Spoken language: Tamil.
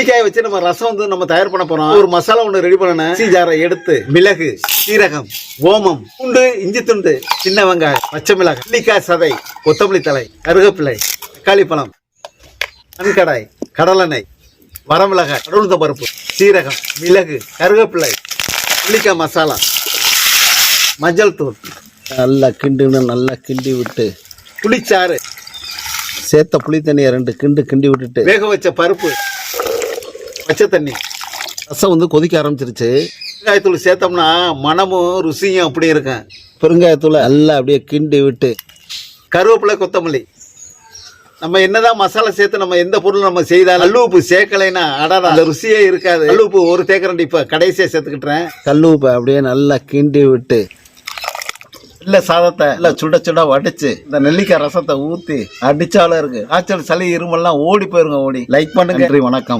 நெல்லிக்காயை வச்சு நம்ம ரசம் வந்து நம்ம தயார் பண்ண போறோம். ஒரு மசாலா ஒன்று ரெடி பண்ணணும் சீஜாரை எடுத்து மிளகு சீரகம் ஓமம் பூண்டு இஞ்சி துண்டு சின்ன வெங்காயம் பச்சை மிளகாய் நெல்லிக்காய் சதை கொத்தமல்லி தழை கருகப்பிள்ளை தக்காளி பழம் மண்கடாய் கடலெண்ணெய் வரமிளகாய் கடவுளுத்த பருப்பு சீரகம் மிளகு கருகப்பிள்ளை நெல்லிக்காய் மசாலா மஞ்சள் தூள். நல்லா கிண்டுன்னு நல்லா கிண்டி விட்டு புளிச்சாறு. சேர்த்த புளி தண்ணியை ரெண்டு கிண்டு கிண்டி விட்டுட்டு வேக வச்ச பருப்பு பச்சை தண்ணி. ரசம் வந்து கொதிக்க ஆரம்பிச்சிருச்சு. வெங்காயத்தூள் சேர்த்தோம்னா மனமும் ருசியும் அப்படி இருக்கும். பெருங்காயத்தூளை நல்லா அப்படியே கிண்டி விட்டு. கருவேப்பிலை கொத்தமல்லி. நம்ம என்னதான் மசாலா சேர்த்து நம்ம எந்த பொருள் நம்ம செய்தாலும் கல்லு உப்பு சேர்க்கலைன்னா அடடா. அந்த ருசியே இருக்காது. கல்லு உப்பு ஒரு தேக்கரண்டி இப்போ கடைசியாக சேர்த்துக்கிட்டேன் கல் உப்பை அப்படியே நல்லா கிண்டி விட்டு. இல்ல சாதத்தை இல்ல சுட சுட வடிச்சு இந்த நெல்லிக்காய் ரசத்தை ஊத்தி அடிச்சாலும் இருக்கு. காய்ச்சல் சளி இருமல்லாம் ஓடி போயிருங்க ஓடி. லைக் பண்ணுங்க. நன்றி வணக்கம்.